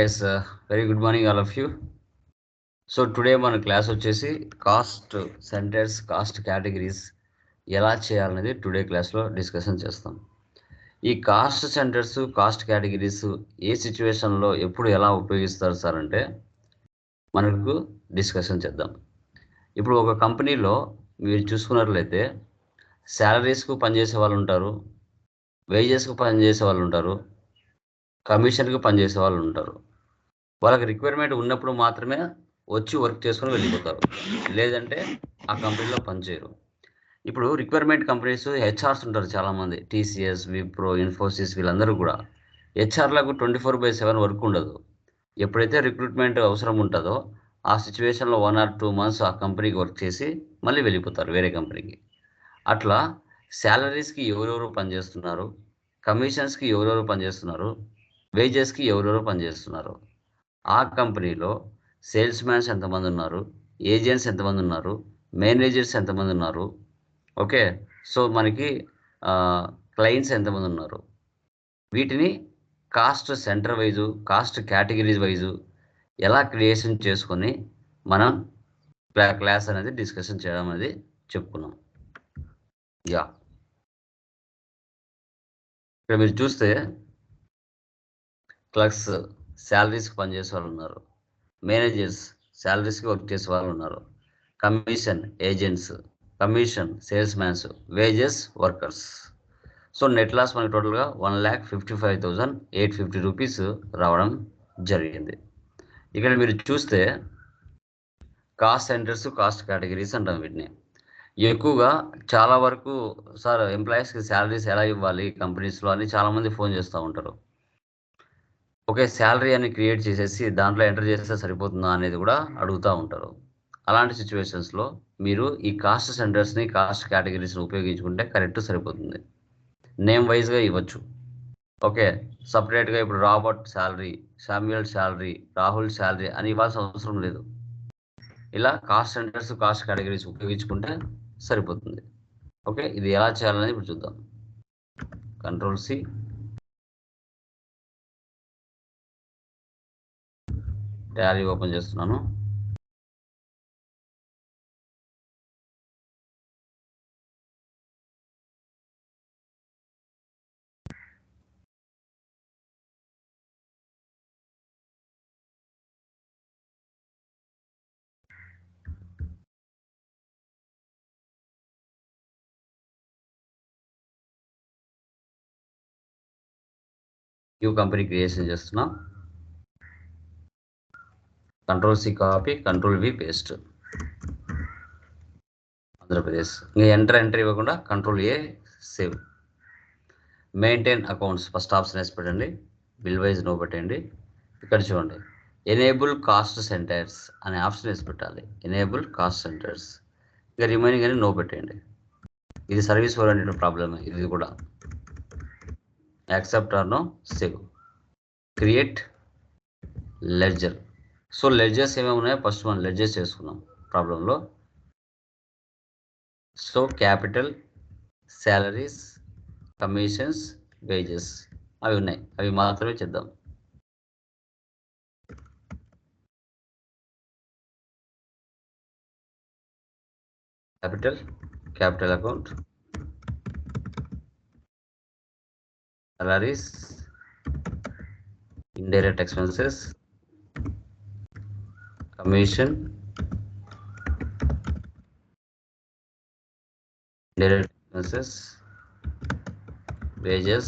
Yes very good morning all of you so today మన class వచ్చేసి cost centres cost categories ఎలా చేయాలనేది today క్లాస్లో డిస్కషన్ చేస్తాం. ఈ కాస్ట్ సెంటర్స్ కాస్ట్ కేటగిరీస్ ఏ సిచ్యువేషన్లో ఎప్పుడు ఎలా ఉపయోగిస్తారు సార్ అంటే మనకు డిస్కషన్ చేద్దాం. ఇప్పుడు ఒక కంపెనీలో మీరు చూసుకున్నట్లయితే శాలరీస్కు పనిచేసే వాళ్ళు ఉంటారు వేజెస్కు పనిచేసే వాళ్ళు ఉంటారు కమిషన్కి పనిచేసే వాళ్ళు ఉంటారు. వాళ్ళకి రిక్వైర్మెంట్ ఉన్నప్పుడు మాత్రమే వచ్చి వర్క్ చేసుకొని వెళ్ళిపోతారు. లేదంటే ఆ కంపెనీలో పనిచేయరు ఇప్పుడు రిక్వైర్మెంట్ కంపెనీస్ హెచ్ఆర్స్ ఉంటారు చాలామంది. టీసీఎస్ విప్రో ఇన్ఫోసిస్ వీళ్ళందరూ కూడా. హెచ్ఆర్లకు twenty four by seven work ఉండదు. ఎప్పుడైతే రిక్రూట్మెంట్ అవసరం ఉంటుందో ఆ సిచ్యువేషన్లో వన్ ఆర్ టూ మంత్స్ ఆ కంపెనీకి వర్క్ చేసి మళ్ళీ వెళ్ళిపోతారు వేరే కంపెనీకి అట్లా శాలరీస్కి ఎవరెవరు పనిచేస్తున్నారు కమిషన్స్కి ఎవరెవరు పనిచేస్తున్నారు వేజెస్కి ఎవరెవరు పనిచేస్తున్నారు ఆ కంపెనీలో సేల్స్ మ్యాన్స్ ఎంతమంది ఉన్నారు? ఏజెంట్స్ ఎంతమంది ఉన్నారు? మేనేజర్స్ ఎంతమంది ఉన్నారు? ఓకే సో మనకి క్లయింట్స్ ఎంతమంది ఉన్నారు? వీటిని cost centre wise cost categories wise ఎలా క్రియేషన్ చేసుకొని మనం క్లాస్ అనేది డిస్కషన్ చేయడం అనేది చెప్పుకున్నాం. యా. ఇక్కడ మీరు చూస్తే క్లక్స్ శాలరీస్కి పనిచేసే వాళ్ళు ఉన్నారు. మేనేజర్స్ శాలరీస్కి వర్క్ చేసే వాళ్ళు ఉన్నారు. Commission agents commission sales mans wages workers. So net loss మనకి టోటల్గా one lakh fifty five thousand eight fifty rupees రావడం జరిగింది. ఇక్కడ మీరు చూస్తే కాస్ట్ సెంటర్స్ కాస్ట్ కేటగిరీస్ అంటాం వీటిని. ఎక్కువగా చాలా వరకు సార్ ఎంప్లాయీస్కి శాలరీస్ ఎలా ఇవ్వాలి కంపెనీస్లో అని చాలామంది ఫోన్ చేస్తూ ఉంటారు. ఒకే శాలరీ అని క్రియేట్ చేసేసి దాంట్లో ఎంటర్ చేస్తే సరిపోతుందా అనేది కూడా అడుగుతూ ఉంటారు. అలాంటి సిచ్యువేషన్స్లో మీరు ఈ కాస్ట్ సెంటర్స్ని కాస్ట్ కేటగిరీస్ని ఉపయోగించుకుంటే కరెక్ట్ సరిపోతుంది. నేమ్ వైజ్గా ఇవ్వచ్చు. ఓకే సపరేట్గా ఇప్పుడు Robert salary Samuel salary Rahul salary అని ఇవ్వాల్సిన అవసరం లేదు. ఇలా కాస్ట్ సెంటర్స్ కాస్ట్ కేటగిరీస్ ఉపయోగించుకుంటే సరిపోతుంది. ఓకే ఇది ఎలా చేయాలనేది ఇప్పుడు చూద్దాం. కంట్రోల్ సి ట్యాలీ ఓపెన్ చేస్తున్నాను. న్యూ కంపెనీ క్రియేషన్ చేస్తున్నాం. Control C copy control V paste Andhra Pradesh. ఇంకా ఎంటర్ ఎంటర్ ఇవ్వకుండా control A save maintain accounts first option వేసి పెట్టండి. బిల్ వైజ్ నో పెట్టండి. ఇక్కడ చూడండి. ఎనేబుల్ కాస్ట్ సెంటర్స్ అనే ఆప్షన్ వేసి పెట్టాలి. ఎనేబుల్ కాస్ట్ సెంటర్స్ ఇంకా రిమైనింగ్ అని నో పెట్టండి ఇది సర్వీస్ ఓరియంటెడ్ ప్రాబ్లమ్ ఇది కూడా. Accept or no save create ledger so ledgers ఏమేమి ఉన్నాయో ఫస్ట్ మనం లెడ్జెస్ చేసుకున్నాం ప్రాబ్లంలో so capital salaries commissions wages అవి ఉన్నాయి. అవి మాత్రమే చేద్దాం. Capital capital account salaries, indirect expenses, commission, indirect expenses, wages,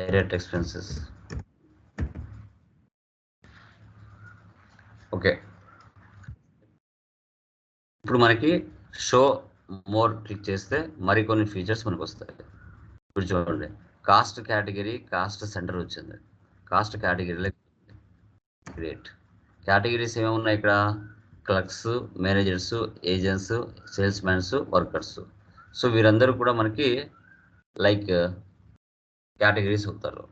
direct expenses. Okay ఇప్పుడు మనకి షో మోర్ క్లిక్ చేస్తే మరికొన్ని ఫీచర్స్ మనకు వస్తాయి ఇప్పుడు చూడండి. కాస్ట్ కేటగిరీ కాస్ట్ సెంటర్ వచ్చింది. కాస్ట్ కేటగిరీలో క్రియేట్ కేటగిరీస్ ఏమేమి ఉన్నాయి ఇక్కడ? Clerks managers agents sales mans workers. So వీరందరూ కూడా మనకి లైక్ కేటగిరీస్ అవుతారు.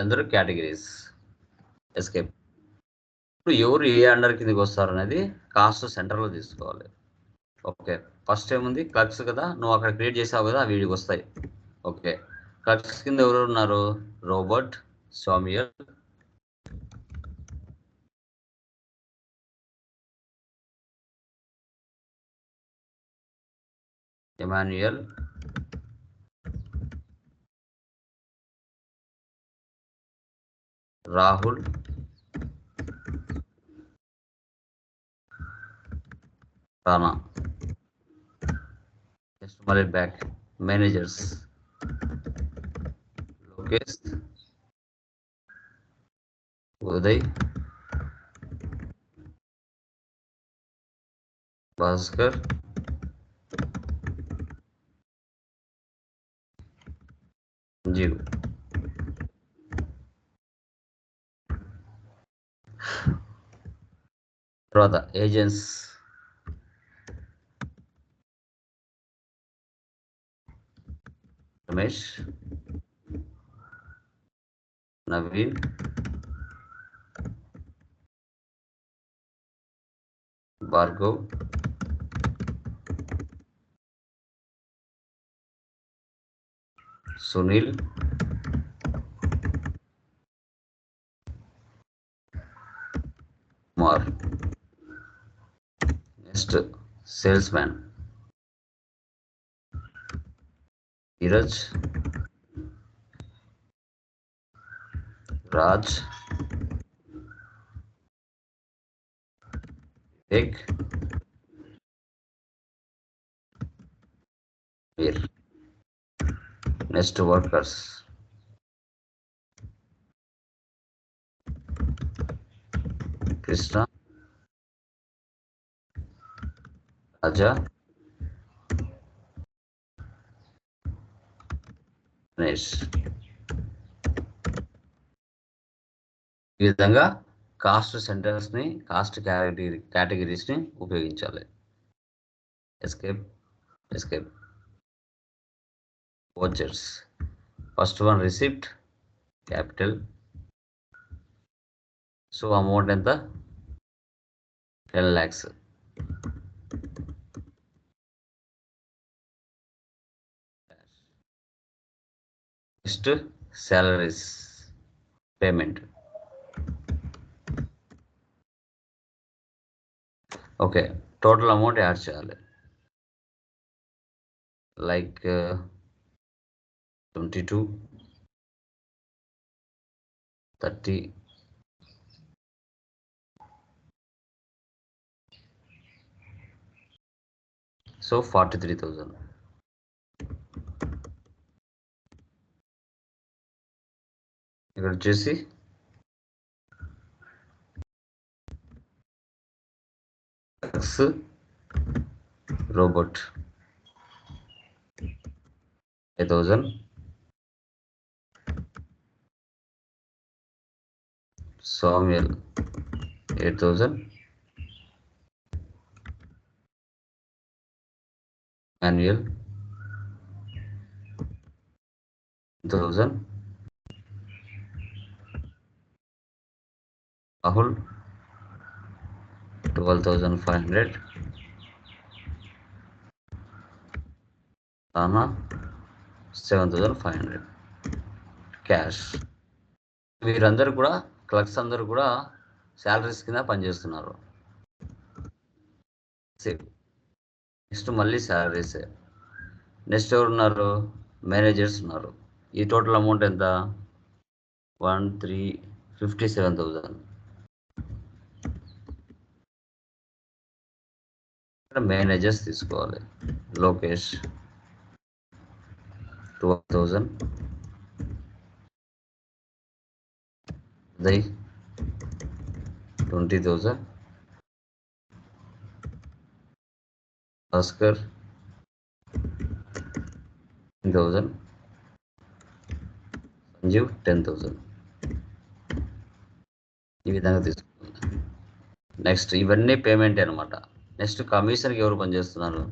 అందరూ కేటగిరీస్. ఎస్కేప్. ఇప్పుడు ఎవరు ఏ అండర్ కిందకి వస్తారు అనేది కాస్ట్ సెంటర్లో తీసుకోవాలి. ఓకే. ఫస్ట్ ఏముంది? క్లర్క్స్ కదా? నువ్వు అక్కడ క్రియేట్ చేసావు కదా? వీడికి వస్తాయి. ఓకే. క్లర్క్స్ కింద ఎవరు ఉన్నారు? Robert Samuel Emmanuel. Rahul Rana next మళ్ళీ బ్యాక్ మేనేజర్స్ లోకేష్ ఉదయ్ భాస్కర్ జీవ్ తర్వాత agents Ramesh Naveen Bhargav more next salesman. Iraj Raj. Vivek. Next workers. Veer next workers Krishna Raja Ganesh ఈ విధంగా కాస్ట్ సెంటర్స్ని కాస్ట్ కేటగిరీ కేటగిరీస్ని ఉపయోగించాలి. Escape escape vouchers first one receipt capital so amount ఎంత ten lakhs next salaries payment okay total amount add చేయాలి like twenty two thirty so forty three thousand ఇక్కడ వచ్చేసి X Robert eight thousand Samuel eight thousand annual 1000 Rahul 12500 Rama 7500 cash వీరందరూ కూడా clerks అందరూ కూడా salaries కింద పనిచేస్తున్నారు సేవ్ నెక్స్ట్ మళ్ళీ శాలరీస్ నెక్స్ట్ ఎవరు ఉన్నారు మేనేజర్స్ ఉన్నారు. ఈ టోటల్ అమౌంట్ ఎంత? One three fifty seven thousand managers తీసుకోవాలి. Lokesh twelve thousand Uday twenty thousand Bhaskar ten thousand Sanjeev ten thousand ఈ విధంగా తీసుకుంటుంది నెక్స్ట్ ఇవన్నీ పేమెంట్ అనమాట నెక్స్ట్ కమిషన్కి ఎవరు పనిచేస్తున్నారు?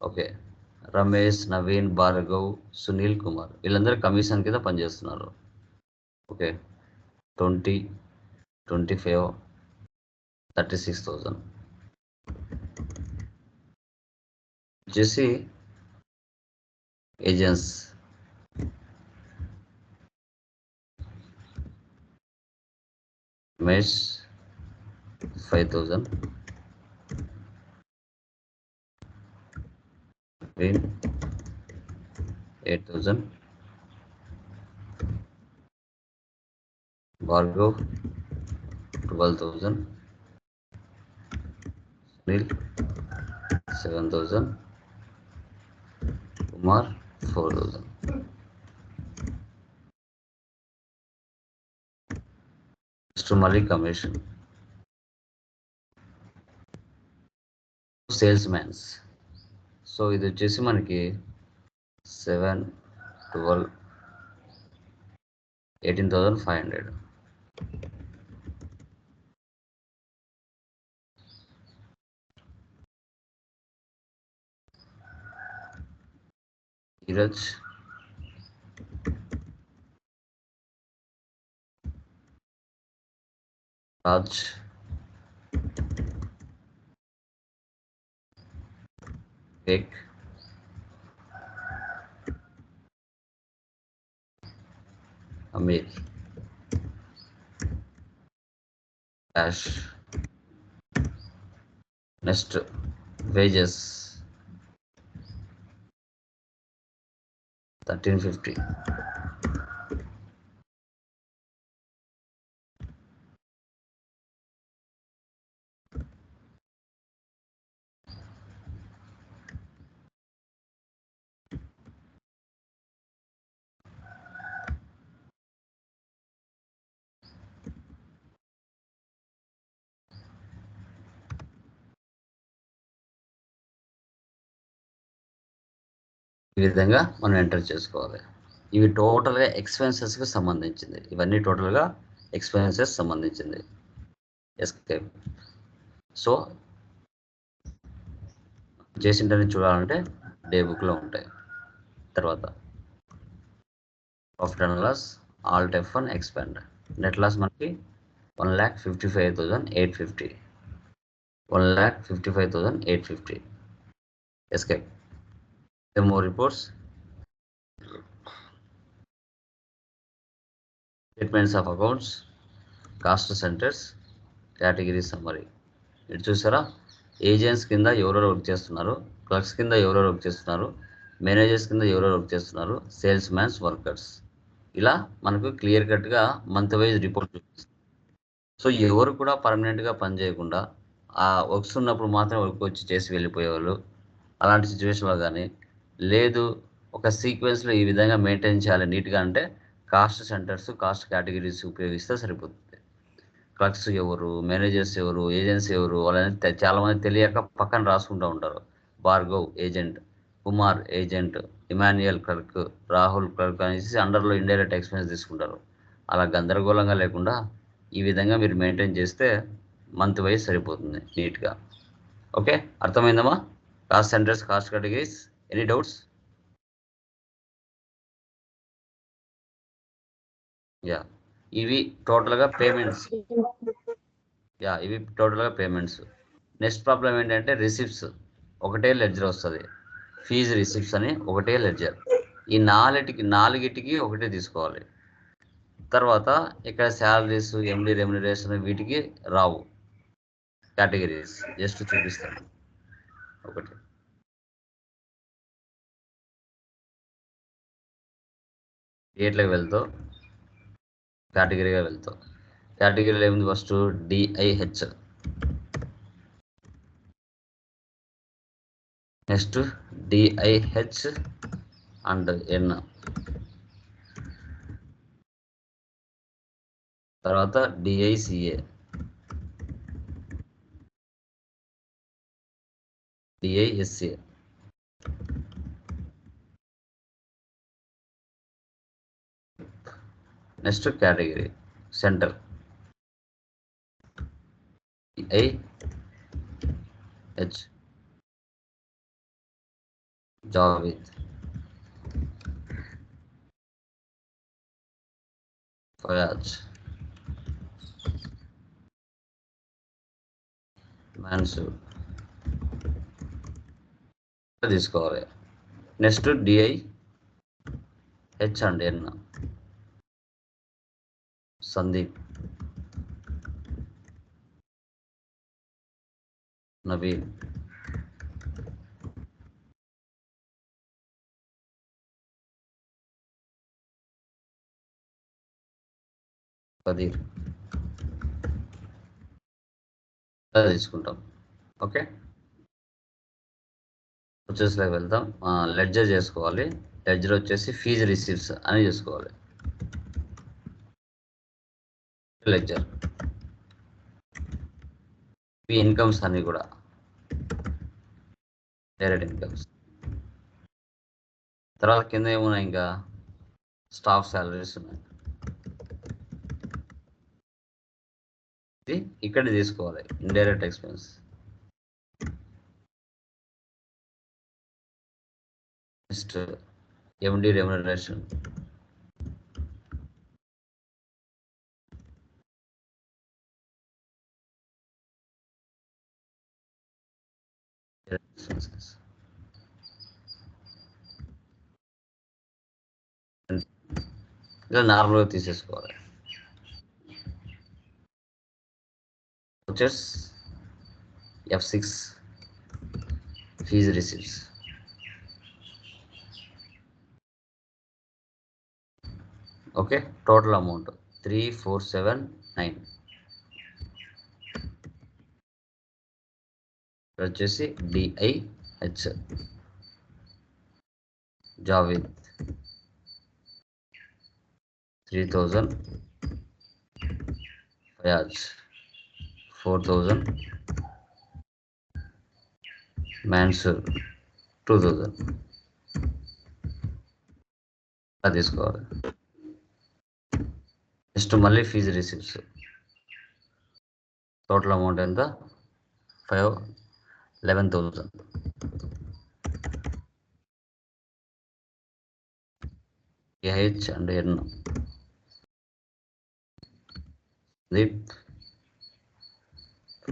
ఓకే రమేష్ నవీన్ భార్గవ్ సునీల్ కుమార్. వీళ్ళందరూ కమిషన్ కింద పనిచేస్తున్నారు. Okay twenty twenty five thirty six thousand వచ్చేసి agents Ramesh five thousand Naveen eight thousand Bhargav twelve thousand Sunil seven సుమార్ Kumar four thousand next మళ్ళీ కమిషన్ సేల్స్ మ్యాన్స్ సో ఇది వచ్చేసి మనకి seven twelve eighteen thousand five hundred Neeraj Raj. एक। अमीर। Dash next wages 1350 ఈ విధంగా మనం ఎంటర్ చేసుకోవాలి. ఇవి టోటల్గా ఎక్స్పెన్సెస్కి సంబంధించింది. ఇవన్నీ టోటల్గా ఎక్స్పెన్సెస్ సంబంధించింది. ఎస్కేప్ సో చేసింటని చూడాలంటే డే బుక్లో ఉంటాయి. తర్వాత profit and loss all type one expend net loss మనకి one lakh fifty five thousand eight fifty one lakh fifty five thousand eight fifty escape more reports. Statements of accounts cost centres category summary ఇటు చూసారా? Agents కింద ఎవరెవరు work చేస్తున్నారు? Clerks కింద ఎవరెవరు work చేస్తున్నారు? Managers కింద ఎవరెవరు వర్క్ చేస్తున్నారు? సేల్స్ మ్యాన్స్ వర్కర్స్ ఇలా మనకు క్లియర్ కట్గా మంత్ వైజ్ రిపోర్ట్ చూపిస్తుంది. సో ఎవరు కూడా పర్మనెంట్గా పనిచేయకుండా ఆ వర్క్స్ ఉన్నప్పుడు మాత్రం వర్క్ వచ్చి చేసి వెళ్ళిపోయేవాళ్ళు. అలాంటి సిచ్యువేషన్లో కానీ లేదు. ఒక సీక్వెన్స్లో ఈ విధంగా మెయింటైన్ చేయాలి. నీట్గా అంటే కాస్ట్ సెంటర్స్ కాస్ట్ కేటగిరీస్ ఉపయోగిస్తే సరిపోతుంది. క్లర్క్స్ ఎవరు మేనేజర్స్ ఎవరు ఏజెంట్స్ ఎవరు వాళ్ళని చాలామంది తెలియక పక్కన రాసుకుంటూ ఉంటారు. Bhargav agent Kumar agent Emmanuel clerk Rahul clerk అనేసి అండర్లో ఇండైరెక్ట్ ఎక్స్పెన్స్ తీసుకుంటారు. అలా గందరగోళంగా లేకుండా ఈ విధంగా మీరు మెయింటైన్ చేస్తే మంత్ వైజ్ సరిపోతుంది నీట్గా. ఓకే? అర్థమైందమ్మా? Cost centres cost categories any doubts yeah ఇవి టోటల్గా పేమెంట్స్ యా ఇవి టోటల్గా పేమెంట్స్ నెక్స్ట్ ప్రాబ్లం ఏంటంటే రిసిప్ట్స్ ఒకటే లెడ్జర్ వస్తుంది. ఫీజు రిసిప్ట్స్ అని ఒకటే లెడ్జర్ ఈ నాలుగిటికి నాలుగిటికి ఒకటే తీసుకోవాలి. తర్వాత ఇక్కడ శాలరీస్ ఎండి రెమ్యునరేషన్ వీటికి రావు. కేటగిరీస్ జస్ట్ చూపిస్తాను. ఒకటి. డేట్లకు వెళ్తావు. కేటగిరీగా వెళ్తావు. కేటగిరీలో ఏముంది first? DIH. Next DIH and N. తర్వాత DICA. DISA. Next category centre I H Javid Fayaz Mansoor తీసుకోవాలి next DI H and N Sandeep. Naveen. Kadir తీసుకుంటాం. ఓకే? వచ్చేసరికి వెళ్తాం లెడ్జర్ చేసుకోవాలి. లెడ్జర్ వచ్చేసి ఫీజు రిసీప్ట్స్ అని చేసుకోవాలి. లెడ్జర్ మీ ఇన్కమ్స్ అన్ని కూడా. డైరెక్ట్ ఇన్కమ్స్ తర్వాత కింద ఏమున్నాయి ఇంకా? స్టాఫ్ సాలరీస్ ఉన్నాయి. ఇది ఇక్కడ తీసుకోవాలి. Indirect expense next M D remuneration expenses. ఇలా నార్మల్గా తీసేసుకోవాలి వచ్చేస్ F six fee receives okay total amount three four seven nine వచ్చేసి D I H Javed. Three thousand Fayaz. Four thousand Mansoor two thousand అలా తీసుకోవాలి. నెక్స్ట్ మళ్ళీ fee receipts. Total amount ఎంత? Five eleven thousand A H and N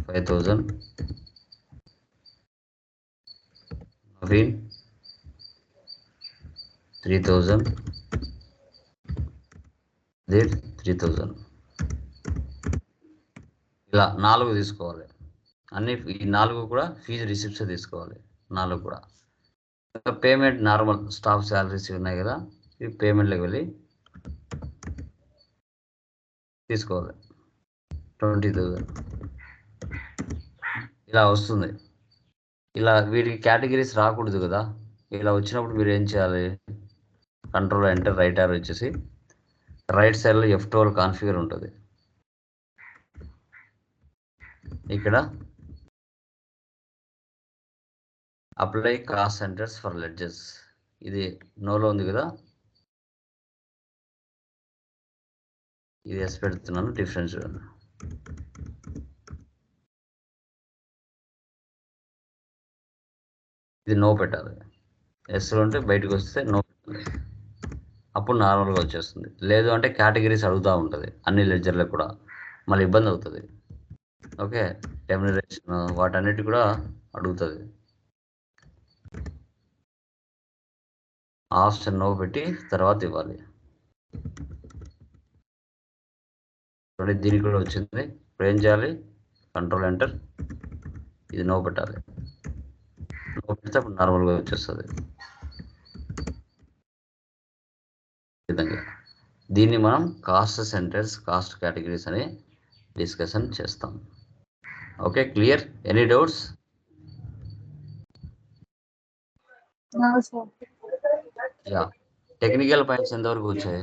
five thousand Naveen three thousand three thousand ఇలా నాలుగు తీసుకోవాలి. అన్ని ఈ నాలుగు కూడా ఫీజు రిసిప్ట్స్ తీసుకోవాలి. నాలుగు కూడా. పేమెంట్ నార్మల్ స్టాఫ్ శాలరీస్ ఉన్నాయి కదా ఈ పేమెంట్లోకి వెళ్ళి తీసుకోవాలి. ట్వంటీ థౌజండ్ ఇలా వస్తుంది. ఇలా వీటికి కేటగిరీస్ రాకూడదు కదా. ఇలా వచ్చినప్పుడు మీరు ఏం చేయాలి? కంట్రోల్ ఎంటర్ రైట్ ఆర్ వచ్చేసి రైట్ సైడ్లో ఎఫ్ ట్వెల్వ్ కాన్ఫిగర్ ఉంటుంది. ఇక్కడ apply cost centres for ledgers ఇది నోలో ఉంది కదా? ఇది ఎస్ పెడుతున్నాను డిఫరెన్స్ చూడండి. ఇది నో పెట్టాలి. ఎస్లో ఉంటే బయటకు వస్తే నో పెట్టాలి అప్పుడు నార్మల్గా వచ్చేస్తుంది. లేదు అంటే కేటగిరీస్ అడుగుతూ ఉంటుంది. అన్ని లెడ్జర్లకు కూడా. మళ్ళీ ఇబ్బంది అవుతుంది. ఓకే రెమ్యునరేషన్ వాటన్నిటి కూడా అడుగుతుంది. ఆప్షన్ నో పెట్టి తర్వాత ఇవ్వాలి. చూడండి దీనికి కూడా వచ్చింది. ఇప్పుడు ఏం చేయాలి? కంట్రోల్ ఎంటర్ ఇది నో పెట్టాలి. నో పెడితే అప్పుడు నార్మల్గా వచ్చేస్తుంది. విధంగా. దీన్ని మనం కాస్ట్ సెంటర్స్ కాస్ట్ కేటగిరీస్ అని డిస్కషన్ చేస్తాం. Okay clear any doubts yeah technical points ఎంతవరకు వచ్చాయి